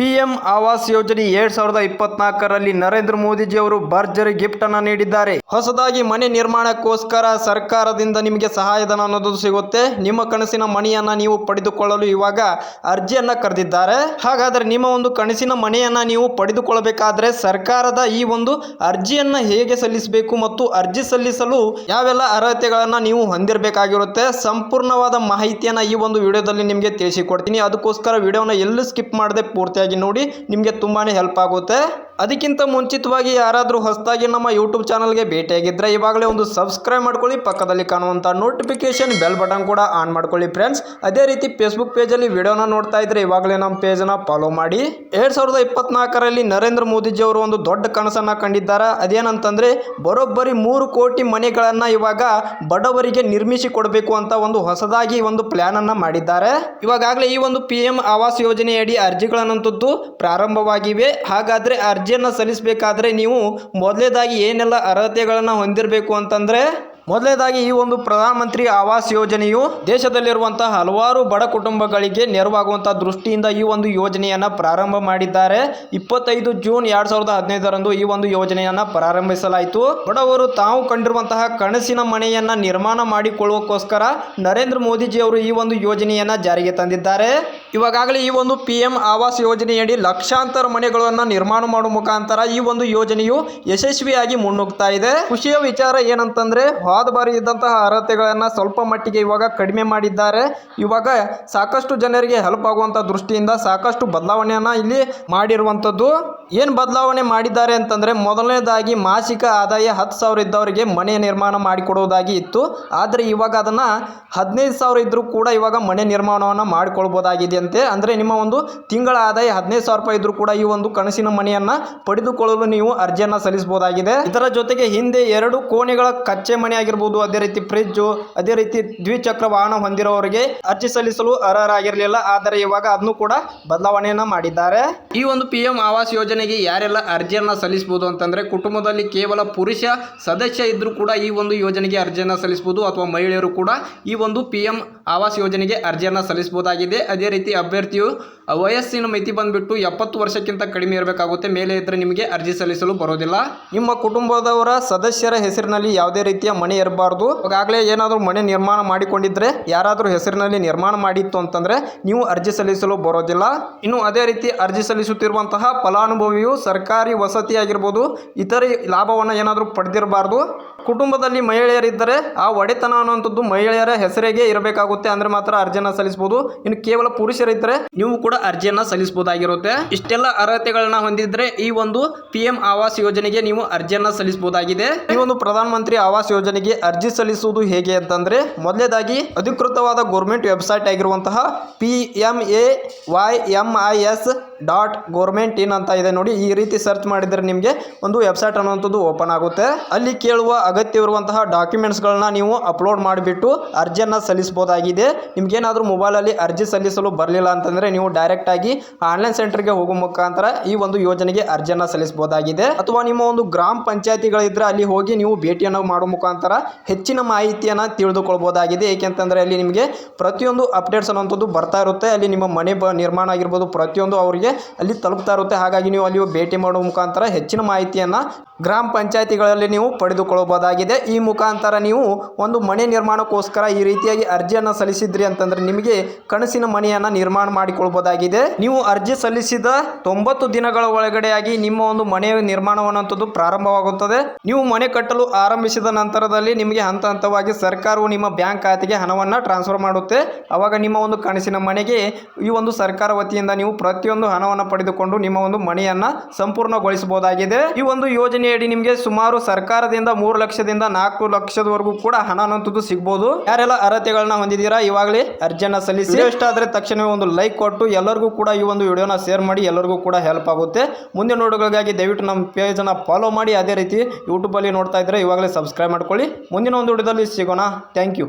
P PM Awas ಯೋಜನೆ ಎರಡ್ ಸಾವಿರದ ಇಪ್ಪತ್ನಾಲ್ಕರಲ್ಲಿ ನರೇಂದ್ರ ಮೋದಿಜಿಯವರು ಭರ್ಜರಿ ಗಿಫ್ಟ್ ಅನ್ನ ನೀಡಿದ್ದಾರೆ. ಹೊಸದಾಗಿ ಮನೆ ನಿರ್ಮಾಣಕ್ಕೋಸ್ಕರ ಸರ್ಕಾರದಿಂದ ನಿಮಗೆ ಸಹಾಯಧನ ಅನ್ನೋದು ಸಿಗುತ್ತೆ. ನಿಮ್ಮ ಕನಸಿನ ಮನೆಯನ್ನ ನೀವು ಪಡೆದುಕೊಳ್ಳಲು ಇವಾಗ ಅರ್ಜಿಯನ್ನ ಕರೆದಿದ್ದಾರೆ. ಹಾಗಾದ್ರೆ ನಿಮ್ಮ ಒಂದು ಕನಸಿನ ಮನೆಯನ್ನ ನೀವು ಪಡೆದುಕೊಳ್ಳಬೇಕಾದ್ರೆ ಸರ್ಕಾರದ ಈ ಒಂದು ಅರ್ಜಿಯನ್ನ ಹೇಗೆ ಸಲ್ಲಿಸಬೇಕು ಮತ್ತು ಅರ್ಜಿ ಸಲ್ಲಿಸಲು ಯಾವೆಲ್ಲ ಅರ್ಹತೆಗಳನ್ನ ನೀವು ಹೊಂದಿರಬೇಕಾಗಿರುತ್ತೆ. ಸಂಪೂರ್ಣವಾದ ಮಾಹಿತಿಯನ್ನ ಈ ಒಂದು ವಿಡಿಯೋದಲ್ಲಿ ನಿಮಗೆ ತಿಳಿಸಿಕೊಡ್ತೀನಿ. ಅದಕ್ಕೋಸ್ಕರ ವಿಡಿಯೋನ ಎಲ್ಲೂ ಸ್ಕಿಪ್ ಮಾಡದೆ ಪೂರ್ತಿಯಾಗಿ ನೋಡಿ. ನಿಮಗೆ ತುಂಬಾ ಹೆಲ್ಪ್ ಆಗುತ್ತೆ. ಅದಕ್ಕಿಂತ ಮುಂಚಿತವಾಗಿ ಯಾರಾದರೂ ಹೊಸದಾಗಿ ನಮ್ಮ ಯೂಟ್ಯೂಬ್ ಚಾನಲ್ಗೆ ಭೇಟಿಯಾಗಿದ್ದರೆ ಇವಾಗಲೇ ಒಂದು ಸಬ್ಸ್ಕ್ರೈಬ್ ಮಾಡ್ಕೊಳ್ಳಿ. ಪಕ್ಕದಲ್ಲಿ ಕಾಣುವಂಥ ನೋಟಿಫಿಕೇಶನ್ ಬೆಲ್ ಬಟನ್ ಕೂಡ ಆನ್ ಮಾಡ್ಕೊಳ್ಳಿ ಫ್ರೆಂಡ್ಸ್ ಅದೇ ರೀತಿ ಫೇಸ್ಬುಕ್ ಪೇಜಲ್ಲಿ ವಿಡಿಯೋನ ನೋಡ್ತಾ ಇದ್ರೆ ಇವಾಗಲೇ ನಮ್ಮ ಪೇಜನ್ನು ಫಾಲೋ ಮಾಡಿ. ಎರಡು ಸಾವಿರದ ಇಪ್ಪತ್ನಾಲ್ಕರಲ್ಲಿ ನರೇಂದ್ರ ಮೋದಿಜಿ ಅವರು ಒಂದು ದೊಡ್ಡ ಕನಸನ್ನು ಕಂಡಿದ್ದಾರೆ? ಅದೇನಂತಂದರೆ, ಬರೋಬ್ಬರಿ ಮೂರು ಕೋಟಿ ಮನೆಗಳನ್ನು ಇವಾಗ ಬಡವರಿಗೆ ನಿರ್ಮಿಸಿ ಕೊಡಬೇಕು ಅಂತ ಒಂದು ಹೊಸದಾಗಿ ಒಂದು ಪ್ಲ್ಯಾನನ್ನು ಮಾಡಿದ್ದಾರೆ. ಇವಾಗಾಗಲೇ ಈ ಒಂದು ಪಿ ಎಂ ಆವಾಸ್ ಯೋಜನೆಯಡಿ ಅರ್ಜಿಗಳನ್ನಂತದ್ದು ಪ್ರಾರಂಭವಾಗಿವೆ. ಹಾಗಾದ್ರೆ ಅರ್ಜಿಯನ್ನು ಸಲ್ಲಿಸಬೇಕಾದ್ರೆ ನೀವು ಮೊದಲೇದಾಗಿ ಏನೆಲ್ಲ ಅರ್ಹತೆಗಳನ್ನು ಹೊಂದಿರಬೇಕು ಅಂತಂದರೆ ಮೊದಲನೇದಾಗಿ ಈ ಒಂದು ಪ್ರಧಾನಮಂತ್ರಿ ಆವಾಸ್ ಯೋಜನೆಯು ದೇಶದಲ್ಲಿರುವಂತಹ ಹಲವಾರು ಬಡ ಕುಟುಂಬಗಳಿಗೆ ನೆರವಾಗುವಂತಹ ದೃಷ್ಟಿಯಿಂದ ಈ ಒಂದು ಯೋಜನೆಯನ್ನು ಪ್ರಾರಂಭ ಮಾಡಿದ್ದಾರೆ. ಇಪ್ಪತ್ತೈದು ಜೂನ್ ಎರಡ್ ಸಾವಿರದ ಹದಿನೈದರಂದು ಈ ಒಂದು ಯೋಜನೆಯನ್ನು ಪ್ರಾರಂಭಿಸಲಾಯಿತು. ಬಡವರು ತಾವು ಕಂಡಿರುವಂತಹ ಕನಸಿನ ಮನೆಯನ್ನ ನಿರ್ಮಾಣ ಮಾಡಿಕೊಳ್ಳುವಕ್ಕೋಸ್ಕರ ನರೇಂದ್ರ ಮೋದಿಜಿ ಅವರು ಈ ಒಂದು ಯೋಜನೆಯನ್ನ ಜಾರಿಗೆ ತಂದಿದ್ದಾರೆ. ಇವಾಗಲೇ ಈ ಒಂದು ಪಿ ಎಂ ಆವಾಸ್ ಯೋಜನೆಯಡಿ ಲಕ್ಷಾಂತರ ಮನೆಗಳನ್ನು ನಿರ್ಮಾಣ ಮಾಡುವ ಮುಖಾಂತರ ಈ ಒಂದು ಯೋಜನೆಯು ಯಶಸ್ವಿಯಾಗಿ ಮುನ್ನುಗ್ತಾ ಇದೆ. ಖುಷಿಯ ವಿಚಾರ ಏನಂತಂದ್ರೆ, ಹೋದ ಬಾರಿ ಇದ್ದಂತಹ ಅರ್ಹತೆಗಳನ್ನ ಸ್ವಲ್ಪ ಮಟ್ಟಿಗೆ ಇವಾಗ ಕಡಿಮೆ ಮಾಡಿದ್ದಾರೆ. ಇವಾಗ ಸಾಕಷ್ಟು ಜನರಿಗೆ ಹೆಲ್ಪ್ ಆಗುವಂತ ದೃಷ್ಟಿಯಿಂದ ಸಾಕಷ್ಟು ಬದಲಾವಣೆಯನ್ನು ಇಲ್ಲಿ ಮಾಡಿರುವಂಥದ್ದು ಏನು ಬದಲಾವಣೆ ಮಾಡಿದ್ದಾರೆ ಅಂತಂದ್ರೆ ಮೊದಲನೇದಾಗಿ ಮಾಸಿಕ ಆದಾಯ ಹತ್ತು ಸಾವಿರ ಇದ್ದವರಿಗೆ ಮನೆ ನಿರ್ಮಾಣ ಮಾಡಿಕೊಡುವುದಾಗಿ ಇತ್ತು. ಆದರೆ ಇವಾಗ ಅದನ್ನ ಹದಿನೈದು ಸಾವಿರ ಇದ್ದರೂ ಕೂಡ ಇವಾಗ ಮನೆ ನಿರ್ಮಾಣವನ್ನು ಮಾಡಿಕೊಳ್ಬೋದಾಗಿದೆ ಅಂತೆ. ಅಂದರೆ ನಿಮ್ಮ ಒಂದು ತಿಂಗಳ ಆದಾಯ ಹದಿನೈದು ಸಾವಿರ ರೂಪಾಯಿ ಇದ್ದರೂ ಕೂಡ ಈ ಒಂದು ಕನಸಿನ ಮನೆಯನ್ನ ಪಡೆದುಕೊಳ್ಳಲು ನೀವು ಅರ್ಜಿಯನ್ನು ಸಲ್ಲಿಸಬಹುದಾಗಿದೆ. ಇದರ ಜೊತೆಗೆ ಹಿಂದೆ ಎರಡು ಕೋಣೆಗಳ ಕಚ್ಚೆ ಮನೆ ಆಗಿರ್ಬೋದು, ಅದೇ ರೀತಿ ಫ್ರಿಜ್ಜು, ಅದೇ ರೀತಿ ದ್ವಿಚಕ್ರ ವಾಹನ ಹೊಂದಿರೋರಿಗೆ ಅರ್ಜಿ ಸಲ್ಲಿಸಲು ಅರ್ಹರಾಗಿರಲಿಲ್ಲ. ಆದರೆ ಇವಾಗ ಅದನ್ನು ಕೂಡ ಬದಲಾವಣೆಯನ್ನು ಮಾಡಿದ್ದಾರೆ. ಈ ಒಂದು ಪಿ ಆವಾಸ್ ಆವಾಸ್ ಯೋಜನೆಗೆ ಯಾರೆಲ್ಲ ಅರ್ಜಿಯನ್ನು ಸಲ್ಲಿಸಬಹುದು ಅಂತಂದ್ರೆ ಕುಟುಂಬದಲ್ಲಿ ಕೇವಲ ಪುರುಷ ಸದಸ್ಯ ಇದ್ದರೂ ಕೂಡ ಈ ಒಂದು ಯೋಜನೆಗೆ ಅರ್ಜಿಯನ್ನು ಸಲ್ಲಿಸಬಹುದು ಅಥವಾ ಮಹಿಳೆಯರು ಕೂಡ ಈ ಒಂದು ಪಿ ಎಂ ಆವಾಸ್ ಯೋಜನೆಗೆ ಅರ್ಜಿಯನ್ನು ಸಲ್ಲಿಸಬಹುದಾಗಿದೆ ಅದೇ ರೀತಿ ಅಭ್ಯರ್ಥಿಯು ವಯಸ್ಸಿನ ಮಿತಿ ಬಂದ್ಬಿಟ್ಟು ಎಪ್ಪತ್ತು ವರ್ಷಕ್ಕಿಂತ ಕಡಿಮೆ ಇರಬೇಕಾಗುತ್ತೆ. ಮೇಲೆ ಇದ್ದರೆ ನಿಮಗೆ ಅರ್ಜಿ ಸಲ್ಲಿಸಲು ಬರೋದಿಲ್ಲ. ನಿಮ್ಮ ಕುಟುಂಬದವರ ಸದಸ್ಯರ ಹೆಸರಿನಲ್ಲಿ ಯಾವುದೇ ರೀತಿಯ ಮನೆ ಇರಬಾರ್ದು. ಈಗಾಗಲೇ ಏನಾದರೂ ಮನೆ ನಿರ್ಮಾಣ ಮಾಡಿಕೊಂಡಿದ್ರೆ, ಯಾರಾದರೂ ಹೆಸರಿನಲ್ಲಿ ನಿರ್ಮಾಣ ಮಾಡಿತ್ತು ಅಂತಂದ್ರೆ ನೀವು ಅರ್ಜಿ ಸಲ್ಲಿಸಲು ಬರೋದಿಲ್ಲ. ಇನ್ನು ಅದೇ ರೀತಿ ಅರ್ಜಿ ಸಲ್ಲಿಸುತ್ತಿರುವಂತಹ ಫಲಾನುಭವಿಯು ಸರ್ಕಾರಿ ವಸತಿ ಆಗಿರ್ಬೋದು ಇತರೆ ಲಾಭವನ್ನು ಏನಾದರೂ ಪಡೆದಿರಬಾರ್ದು. ಕುಟುಂಬದಲ್ಲಿ ಮಹಿಳೆಯರಿದ್ದರೆ ಆ ಒಡೆತನ ಅನ್ನುವಂಥದ್ದು ಮಹಿಳೆಯರ ಹೆಸರಿಗೆ ಇರಬೇಕಾಗುತ್ತೆ. ಅಂದ್ರೆ ಮಾತ್ರ ಅರ್ಜಿಯನ್ನ ಸಲ್ಲಿಸಬಹುದು ಇನ್ನು ಕೇವಲ ಪುರುಷರಿದ್ದರೆ ನೀವು ಕೂಡ ಅರ್ಜಿಯನ್ನ ಸಲ್ಲಿಸಬಹುದಾಗಿರುತ್ತೆ ಇಷ್ಟೆಲ್ಲ ಅರ್ಹತೆಗಳನ್ನ ಹೊಂದಿದ್ರೆ ಈ ಒಂದು ಪಿ ಎಂ ಆವಾಸ್ ಯೋಜನೆಗೆ ನೀವು ಅರ್ಜಿಯನ್ನ ಸಲ್ಲಿಸಬಹುದಾಗಿದೆ ಈ ಒಂದು ಪ್ರಧಾನಮಂತ್ರಿ ಆವಾಸ್ ಯೋಜನೆಗೆ ಅರ್ಜಿ ಸಲ್ಲಿಸುವುದು ಹೇಗೆ ಅಂತಂದ್ರೆ, ಮೊದಲೇದಾಗಿ ಅಧಿಕೃತವಾದ ಗೌರ್ಮೆಂಟ್ ವೆಬ್ಸೈಟ್ ಆಗಿರುವಂತಹ P M A Y M I S dot government in ಅಂತ ಇದೆ ನೋಡಿ. ಈ ರೀತಿ ಸರ್ಚ್ ಮಾಡಿದರೆ ನಿಮಗೆ ಒಂದು ವೆಬ್ಸೈಟ್ ಅನ್ನುವಂಥದ್ದು ಓಪನ್ ಆಗುತ್ತೆ. ಅಲ್ಲಿ ಕೇಳುವ ಅಗತ್ಯವಿರುವಂತಹ ಡಾಕ್ಯುಮೆಂಟ್ಸ್ಗಳನ್ನ ನೀವು ಅಪ್ಲೋಡ್ ಮಾಡಿಬಿಟ್ಟು ಅರ್ಜಿಯನ್ನು ಸಲ್ಲಿಸಬಹುದಾಗಿದೆ. ನಿಮಗೇನಾದರೂ ಮೊಬೈಲಲ್ಲಿ ಅರ್ಜಿ ಸಲ್ಲಿಸಲು ಬರಲಿಲ್ಲ ಅಂತಂದರೆ ನೀವು ಡೈರೆಕ್ಟಾಗಿ ಆನ್ಲೈನ್ ಸೆಂಟರ್ಗೆ ಹೋಗೋ ಮುಖಾಂತರ ಈ ಒಂದು ಯೋಜನೆಗೆ ಅರ್ಜಿಯನ್ನು ಸಲ್ಲಿಸಬಹುದಾಗಿದೆ. ಅಥವಾ ನಿಮ್ಮ ಒಂದು ಗ್ರಾಮ ಪಂಚಾಯತಿಗಳಿದ್ರೆ ಅಲ್ಲಿ ಹೋಗಿ ನೀವು ಭೇಟಿಯನ್ನು ಮಾಡೋ ಮುಖಾಂತರ ಹೆಚ್ಚಿನ ಮಾಹಿತಿಯನ್ನು ತಿಳಿದುಕೊಳ್ಬಹುದಾಗಿದೆ. ಏಕೆಂತಂದರೆ ಅಲ್ಲಿ ನಿಮಗೆ ಪ್ರತಿಯೊಂದು ಅಪ್ಡೇಟ್ಸ್ ಅನ್ನುವಂಥದ್ದು ಬರ್ತಾ ಇರುತ್ತೆ. ಅಲ್ಲಿ ನಿಮ್ಮ ಮನೆ ನಿರ್ಮಾಣ ಆಗಿರ್ಬೋದು, ಪ್ರತಿಯೊಂದು ಅವರಿಗೆ ಅಲ್ಲಿ ತಲುಪ್ತಾ ಇರುತ್ತೆ. ಹಾಗಾಗಿ ನೀವು ಅಲ್ಲಿ ಭೇಟಿ ಮಾಡುವ ಮುಖಾಂತರ ಹೆಚ್ಚಿನ ಮಾಹಿತಿಯನ್ನು ಗ್ರಾಮ ಪಂಚಾಯಿತಿಗಳಲ್ಲಿ ನೀವು ಪಡೆದುಕೊಳ್ಳಬಹುದಾಗಿದೆ. ಈ ಮುಖಾಂತರ ನೀವು ಒಂದು ಮನೆ ನಿರ್ಮಾಣಕ್ಕೋಸ್ಕರ ಈ ರೀತಿಯಾಗಿ ಅರ್ಜಿಯನ್ನು ಸಲ್ಲಿಸಿದ್ರಿ ಅಂತಂದ್ರೆ ನಿಮಗೆ ಕನಸಿನ ಮನೆಯನ್ನು ನಿರ್ಮಾಣ ಮಾಡಿಕೊಳ್ಳಬಹುದಾಗಿದೆ. ನೀವು ಅರ್ಜಿ ಸಲ್ಲಿಸಿದ ತೊಂಬತ್ತು ದಿನಗಳ ಒಳಗಡೆಯಾಗಿ ನಿಮ್ಮ ಒಂದು ಮನೆ ನಿರ್ಮಾಣವನ್ನಂಥದ್ದು ಪ್ರಾರಂಭವಾಗುತ್ತದೆ. ನೀವು ಮನೆ ಕಟ್ಟಲು ಆರಂಭಿಸಿದ ನಂತರದಲ್ಲಿ ನಿಮಗೆ ಹಂತ ಹಂತವಾಗಿ ಸರ್ಕಾರವು ನಿಮ್ಮ ಬ್ಯಾಂಕ್ ಖಾತೆಗೆ ಹಣವನ್ನು ಟ್ರಾನ್ಸ್ಫರ್ ಮಾಡುತ್ತೆ. ಅವಾಗ ನಿಮ್ಮ ಒಂದು ಕನಸಿನ ಮನೆಗೆ ಈ ಒಂದು ಸರ್ಕಾರ ವತಿಯಿಂದ ನೀವು ಪ್ರತಿಯೊಂದು ಹಣವನ್ನು ಪಡೆದುಕೊಂಡು ನಿಮ್ಮ ಒಂದು ಮನೆಯನ್ನ ಸಂಪೂರ್ಣಗೊಳಿಸಬಹುದಾಗಿದೆ. ಈ ಒಂದು ಯೋಜನೆಯಡಿ ನಿಮಗೆ ಸುಮಾರು ಸರ್ಕಾರದಿಂದ ಮೂರು ಲಕ್ಷದಿಂದ ನಾಲ್ಕು ಲಕ್ಷದವರೆಗೂ ಕೂಡ ಹಣ ಅನ್ನೋಂಥದ್ದು ಸಿಗ್ಬೋದು. ಯಾರೆಲ್ಲ ಅರ್ಹತೆಗಳನ್ನ ಹೊಂದಿದ್ದೀರಾ, ಇವಾಗಲೇ ಅರ್ಜಿಯನ್ನ ಸಲ್ಲಿಸಿ. ಇಷ್ಟ ಆದ್ರೆ ತಕ್ಷಣವೇ ಒಂದು ಲೈಕ್ ಕೊಟ್ಟು ಎಲ್ಲರಿಗೂ ಕೂಡ ಈ ಒಂದು ವಿಡಿಯೋನ ಶೇರ್ ಮಾಡಿ, ಎಲ್ಲರಿಗೂ ಕೂಡ ಹೆಲ್ಪ್ ಆಗುತ್ತೆ. ಮುಂದೆ ನೋಡುಗಳಿಗಾಗಿ ದಯವಿಟ್ಟು ನಮ್ಮ ಪೇಜನ್ನು ಫಾಲೋ ಮಾಡಿ. ಅದೇ ರೀತಿ ಯೂಟ್ಯೂಬಲ್ಲಿ ನೋಡ್ತಾ ಇದ್ರೆ ಇವಾಗಲೇ ಸಬ್ಸ್ಕ್ರೈಬ್ ಮಾಡ್ಕೊಳ್ಳಿ. ಮುಂದಿನ ಒಂದು ವಿಡಿಯೋದಲ್ಲಿ ಸಿಗೋಣ. Thank you